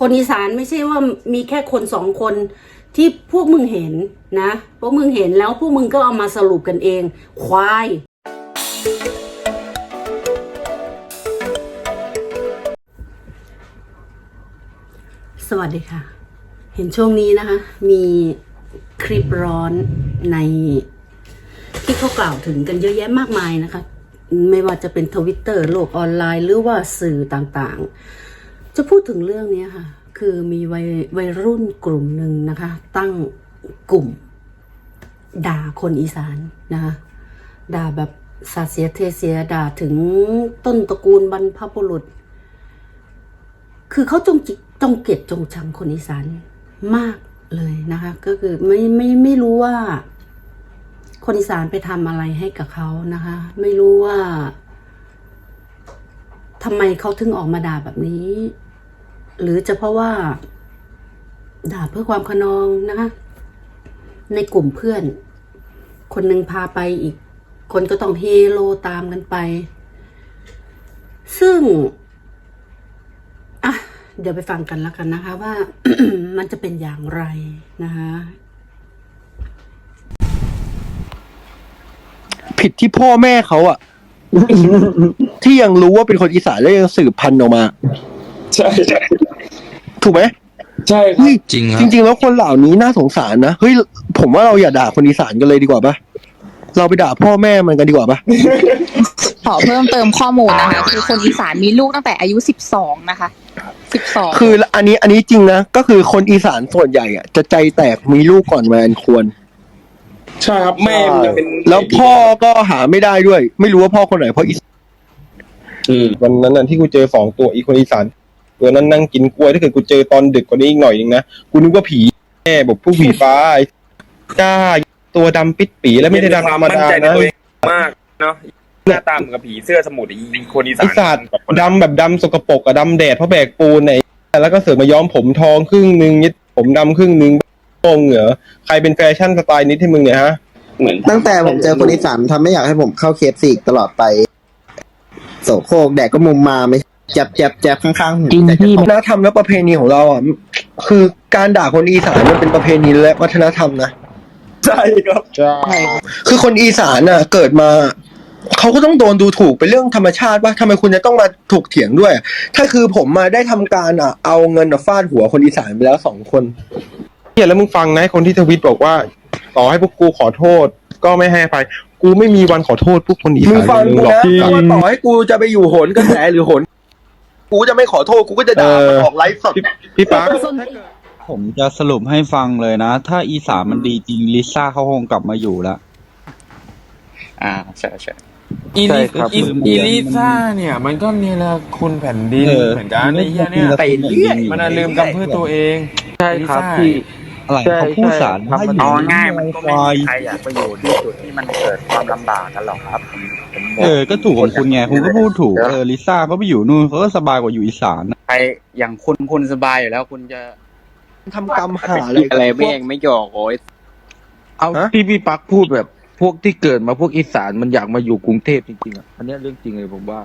คนอีสานไม่ใช่ว่ามีแค่คนสองคนที่พวกมึงเห็นนะพวกมึงเห็นแล้วพวกมึงก็เอามาสรุปกันเอง ควาย สวัสดีค่ะ เห็นช่วงนี้นะคะ มีคลิปร้อนในที่เขากล่าวถึงกันเยอะแยะมากมายนะคะ ไม่ว่าจะเป็นทวิตเตอร์โลกออนไลน์ หรือว่าสื่อต่างๆ จะพูดถึงเรื่องนี้ค่ะ คือมีวัยวัยรุ่นกลุ่มหนึ่งนะคะ ตั้งกลุ่ม ด่าคนอีสานนะคะด่าแบบสาเสียเทเสียด่าถึงต้นตระกูลบรรพบุรุษ คือเขาจงจิจงเกลียดจงชังคนอีสานมากเลยนะคะ ก็คือไม่ไม่ไม่รู้ว่า คนอีสานไปทำอะไรให้กับเขานะคะ ไม่รู้ว่าทำไมเขาถึงออกมาด่าแบบนี้ หรือจะเพราะว่า ด่าเพื่อความขนองนะคะ ในกลุ่มเพื่อน คนหนึ่งพาไปอีก คนก็ต้องเฮโลตามกันไป ซึ่งอะเดี๋ยวไปฟังกันแล้วกันนะคะ ว่ามันจะเป็นอย่างไรนะคะผิดที่พ่อแม่เขาอะที่ยังรู้ว่าเป็นคนอีสานแล้วยังสืบพันธุ์ออกมา ใช่ใช่ถูกไหมใช่ครับเฮ้ยจริงครัจบริง ๆ แล้วคนเหล่านี้น่าสงสารนะเฮ้ยผมว่าเราอย่าด่าคนอีสานกันเลยดีกว่าปะเราไปด่าพ่อแม่มันกันดีกว่าปะขอเพิ่มเติมข้อมูลนะคะ คือคนอีสานมีลูกตั้งแต่อายุสิบสองนะคะสิบสองคืออันนี้อันนี้จริงนะก็คือคนอีสานส่วนใหญ่อะจะใจแตกมีลูกก่อนวัยอันควร ใช่ครับแม่มันจะเป็นแล้วพ่อก็หาไม่ได้ด้วย ไม่รู้ว่าพ่อคนไหนเพราะอีสานอืมวันนั้นน่ะที่กูเจอสองตัวอีกคนอีสาน ตัวนั้นนั่งกินกล้วยถ้าเกิดกูเจอตอนดึกกว่านี้อีกหน่อยนึงนะกูนึกว่าผีแม่บอกผู้ผีฟ้าไอ้จ้าตัวดำปิดปีแล้วไม่ได้ดำธรรมดานใจในนะ มากเนาะหน้าตาเหมือนกับผีเสื้อสมุทรอีคนอีสาไอ้นสัตว์ดำแบบดำสกปรกอะดำแดดเพราะแบกปูนไหนแล้วก็เสือมาย้อมผมทองครึ่งหนึ่งยึดผมดำครึ่งหนึ่งโงเหรอใครเป็นแฟชั่นสไตล์นี้ให้มึงเนี่ยฮะ เหมือนตั้งแต่ผมเจอคนอีสานทำไม่อยากให้ผมเข้าเคฟซีกตลอดไป โสโครกแดกก็มุมมาไม่ แจบแจบแจบข้างๆหูแต่จะตกวัฒนธรรมและประเพณีของเราอะคือการด่าคนอีสานมันเป็นประเพณีและวัฒนธรรมนะ ใช่ครับ ใช่คือคนอีสานน่ะ เกิดมาเขาก็ต้องโดนดูถูกเป็นเรื่องธรรมชาติว่าทำไมคุณจะต้องมาถูกเถียงด้วย ถ้าคือผมมาได้ทำการอะเอาเงินอะฟาดหัวคนอีสานไปแล้วสองคนเนี่ยแล้วมึงฟังนะคนที่ทวิตบอกว่า ต่อให้พวกกูขอโทษ ก็ไม่ให้อภัยกูไม่มีวันขอโทษพวกคนอีมึงสานฟังกูหรอกนะจริงว่าต่อให้กูจะไปอยู่โหนกระแสหรือโหน กูจะไม่ขอโทษกูก็จะด่ามันเออออกไลฟ์สด พี่ปั๊กผมจะสรุปให้ฟังเลยนะ ถ้าอีสานมันดีจริงลิซ่าเขาคงกลับมาอยู่แล้วอ่าใช่ใช่อีใช่ลิครับ อีคืออีลิซ่าเนี่ย มันก็เนี่ยแหละคุณแผ่นดินเออเหมือนกันไอ้เหี้ยเนี่ยไปเรื่อย มันน่ะลืมกำพืชตัวเองใช่ครับลิซ่าพี่ อะไรใช่เขาพูดสารใช่ครับถ้าอยู่เอาในง่ายมันก็ไม่ควายมีใครอยากไปอยู่ที่จุดที่มันเกิดความลำบากกันหรอกครับผมผมบ เออ ก็ถูกของคุณไง คุณก็พูดถูก เออ ลิซ่าเขาไปอยู่นู่นเขาก็สบายกว่าอยู่อีสานนะใครอย่างคุณคุณสบายอยู่แล้ว คุณจะทำกรรมหาอะไรอะไรกับพไม่วกเองไม่หยอกโอ้ยเอาฮะที่พี่ปักพูดแบบ พวกที่เกิดมาพวกอีสานมันอยากมาอยู่กรุงเทพจริงๆอะอันเนี้ยเรื่องจริงเลยผมว่า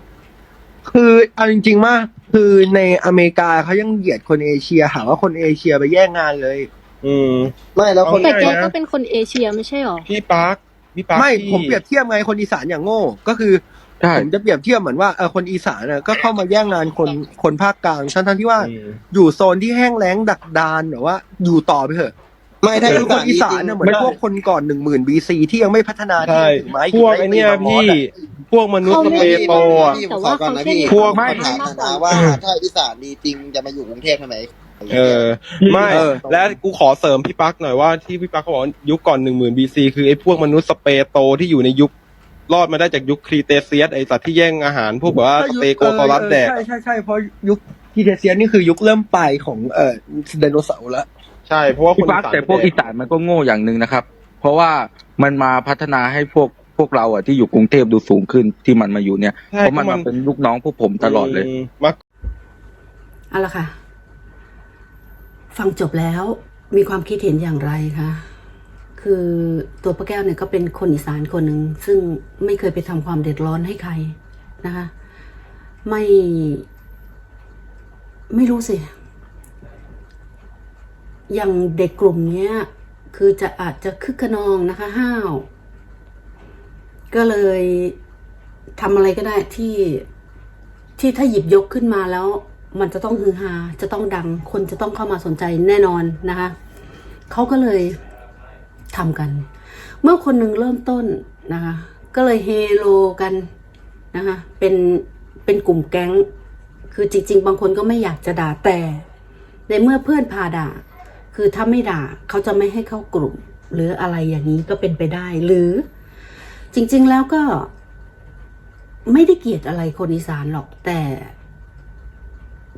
คือเอาจริงๆมากคือในอเมริกาเขายังเหยียดคนเอเชียหาว่าคนเอเชียไปแย่งงานเลย อืม ไม่แล้วคนแต่แกง่ายนะก็เป็นคนเอเชียไม่ใช่หรอพี่ปั๊ก พี่ปั๊กไม่ที่ผมเปรียบเทียบไงคนอีสานอย่างโง่ ก็คือ ใช่ผมจะเปรียบเทียบเหมือนว่าเออคนอีสานน่ะก็เข้ามาแย่งงานคนคนภาคกลางทั้งๆที่ว่า อืม อยู่โซนที่แห้งแล้งดักดานหรือว่า อยู่ต่อไปเถอะไม่ถ้าคือคนอีสานน่ะเหมือนพวกคนก่อนหนึ่งหมื่นบีซีที่ยังไม่พัฒนาที่ใช่ถือไม้พวกไอเนี้ยพี่พวกมนุษย์เขาสไม่เปรย์โปรอะแต่ว่าเขาแค่พวกไม่ ถามนะว่าถ้าอีสานดีจริงจะมาอยู่กรุงเทพทำไม เออ ไม่เออ และกูขอเสริมพี่ปั๊กหน่อยว่าที่พี่ปั๊กเขาบอกว่ายุคก่อนหนึ่งหมื่นบีซีคือไอ้พวกมนุษย์สเปรย์โตที่อยู่ในยุครอดมาได้จากยุคครีเตเซียสไอสัตว์ที่แย่งอาหาร พวกแบบว่าสเตโกซอรัสแดก ใช่ใช่ใช่เพราะยุคทีเทเซียนนี่คือยุคเริ่มปลายของเอ่อไดโนเสาร์แล้วใช่ เพราะว่าคพี่นปักอีสานแต่พวกอีสานมันก็โง่อย่างหนึ่งนะครับ เพราะว่ามันมาพัฒนาให้พวกพวกเราอะที่อยู่กรุงเทพดูสูงขึ้นที่มันมาอยู่เนี่ยใช่เพราะมันมาเป็นลูกน้องพวกผมตลอดเลยมมาเอาละค่ะ ฟังจบแล้วมีความคิดเห็นอย่างไรคะคือตัวป้าแก้วเนี่ยก็เป็นคนอีสานคนหนึ่งซึ่งไม่เคยไปทำความเดือดร้อนให้ใครนะคะ ไม่ ไม่รู้สิอย่างเด็กกลุ่มเนี้ย คือจะอาจจะคึกขนองนะคะ ห้าว ก็เลยทำอะไรก็ได้ที่ที่ถ้าหยิบยกขึ้นมาแล้ว มันจะต้องฮือฮาจะต้องดัง คนจะต้องเข้ามาสนใจแน่นอนนะคะเขาก็เลยทำกัน เมื่อคนหนึ่งเริ่มต้นนะคะ ก็เลยเฮโลกันนะคะ เป็นเป็นกลุ่มแก๊ง คือจริง ๆ บางคนก็ไม่อยากจะด่าแต่ ในเมื่อเพื่อนพาด่า คือถ้าไม่ด่าเขาจะไม่ให้เข้ากลุ่ม หรืออะไรอย่างนี้ก็เป็นไปได้ หรือ จริง ๆ แล้วก็ไม่ได้เกลียดอะไรคนอีสานหรอกแต่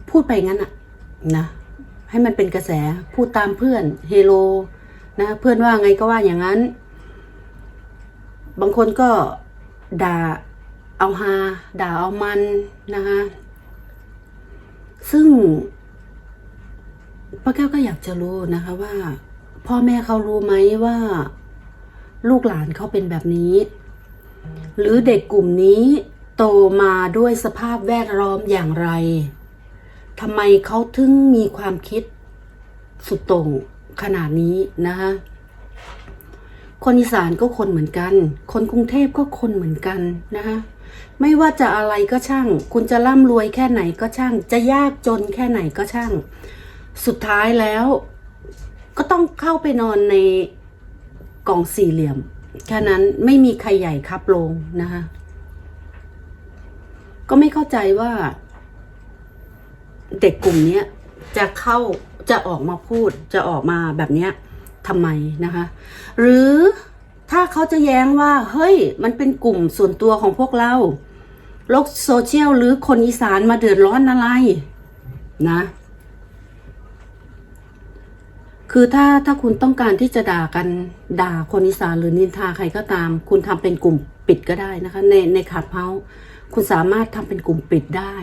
พูดไปงั้นอะนะให้มันเป็นกระแสพูดตามเพื่อนเฮโลนะเพื่อนว่าไงก็ว่าอย่างนั้น บางคนก็ด่าเอาฮาด่าเอามันนะคะซึ่งป้าแก้วก็อยากจะรู้นะคะว่า พ่อแม่เขารู้ไหมว่า ลูกหลานเขาเป็นแบบนี้ หรือเด็กกลุ่มนี้โตมาด้วยสภาพแวดล้อมอย่างไร ทำไมเขาถึงมีความคิดสุดโต่งขนาดนี้นะคะคนอีสานก็คนเหมือนกัน คนกรุงเทพก็คนเหมือนกันนะคะไม่ว่าจะอะไรก็ช่าง คุณจะร่ำรวยแค่ไหนก็ช่าง จะยากจนแค่ไหนก็ช่าง สุดท้ายแล้ว ก็ต้องเข้าไปนอนในกล่องสี่เหลี่ยม แค่นั้นไม่มีใครใหญ่ครับลงนะคะก็ไม่เข้าใจว่า เด็กกลุ่มนี้จะเข้าจะออกมาพูดจะออกมาแบบนี้ทำไมนะคะ หรือถ้าเขาจะแย้งว่า เฮ้ย มันเป็นกลุ่มส่วนตัวของพวกเราโลกโซเชียลหรือคนอีสานมาเดือดร้อนอะไรนะ คือถ้าถ้าคุณต้องการที่จะด่ากันด่าคนอีสานหรือนินทาใครก็ตาม คุณทำเป็นกลุ่มปิดก็ได้นะคะ ในในขับเฮาคุณสามารถทำเป็นกลุ่มปิดได้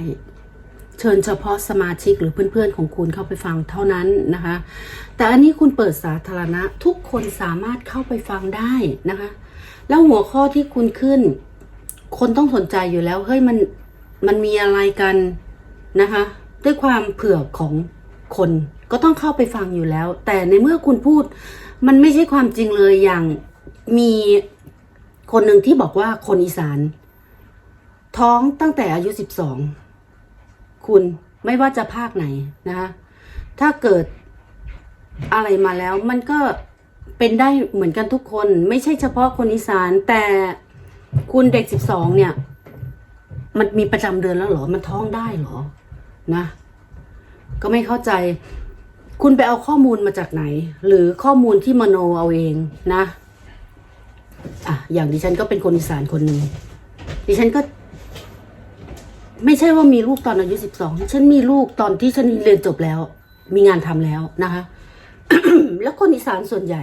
เชิญเฉพาะสมาชิกหรือเพื่อนๆ ของคุณเข้าไปฟังเท่านั้นนะคะ แต่อันนี้คุณเปิดสาธารณะทุกคนสามารถเข้าไปฟังได้นะคะ แล้วหัวข้อที่คุณขึ้น คนต้องสนใจอยู่แล้วเฮ้ยมันมันมีอะไรกันนะคะ ด้วยความเผื่อของคนก็ต้องเข้าไปฟังอยู่แล้ว แต่ในเมื่อคุณพูด มันไม่ใช่ความจริงเลยอย่างมีคนหนึ่งที่บอกว่าคนอีสาน ท้องตั้งแต่อายุสิบสอง คุณไม่ว่าจะภาคไหนนะคะถ้าเกิดอะไรมาแล้ว มันก็เป็นได้เหมือนกันทุกคน ไม่ใช่เฉพาะคนอีสานแต่คุณเด็กสิบสองเนี่ย มันมีประจำเดือนแล้วเหรอ มันท้องได้เหรอนะ ก็ไม่เข้าใจ คุณไปเอาข้อมูลมาจากไหน หรือข้อมูลที่มโนเอาเองนะอะอย่างดิฉันก็เป็นคนอีสานคนหนึ่งดิฉันก็ ไม่ใช่ว่ามีลูกตอนอายุสิบสองฉันมีลูกตอนที่ฉันเรียนจบแล้ว มีงานทำแล้วนะคะ แล้วคนอีสานส่วนใหญ่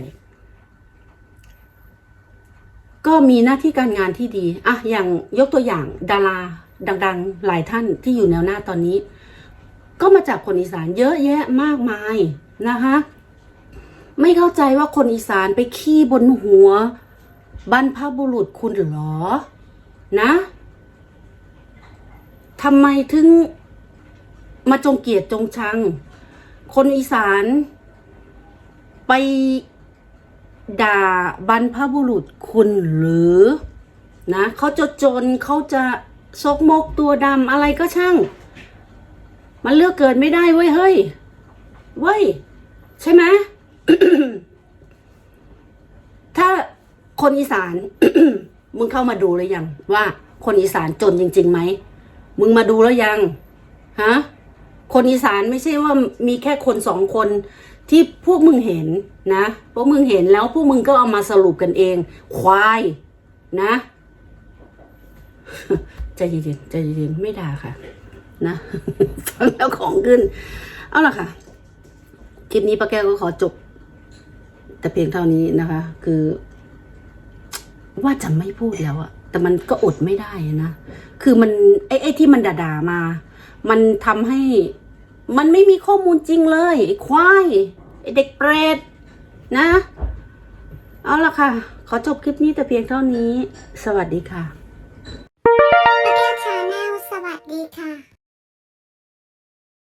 ก็มีหน้าที่การงานที่ดีอะอย่างยกตัวอย่างดาราดัง ๆ หลายท่านที่อยู่แนวหน้าตอนนี้ ก็มาจากคนอีสานเยอะแยะมากมายนะคะ ไม่เข้าใจว่าคนอีสานไปขี้บนหัวบรรพบุรุษคุณหรอ นะ ทำไมถึงมาจงเกียดจงชัง คนอีสานไปด่าบรรพบุรุษคุณหรือนะเขาจะจนเขาจะซกมกตัวดำอะไรก็ช่าง มันเลือกเกิดไม่ได้เว้ยเฮ้ยเว้ยใช่ไหมถ้าคนอีสาน มึงเข้ามาดูแล้วยังว่าคนอีสานจนจริงๆไหม มึงมาดูแล้วยังฮะคนอีสานไม่ใช่ว่ามีแค่คนสองคนที่พวกมึงเห็นนะพวกมึงเห็นแล้วพวกมึงก็เอามาสรุปกันเอง ควายนะใจเย็นๆใจเย็นๆไม่ด่าค่ะ นะฟังแล้วของขึ้น เอาล่ะค่ะ คลิปนี้ป้าแก้วก็ขอจบ แต่เพียงเท่านี้นะคะ คือ ว่าจะไม่พูดแล้วอะ แต่มันก็อดไม่ได้นะ คือมันไอ้ไอ้ที่มันด่าๆมา มันทำให้มันไม่มีข้อมูลจริงเลยไอ้ควายไอ้เด็กเปรตนะ เอาละค่ะ ขอจบคลิปนี้แต่เพียงเท่านี้ สวัสดีค่ะแก้วชาแนลสวัสดีค่ะ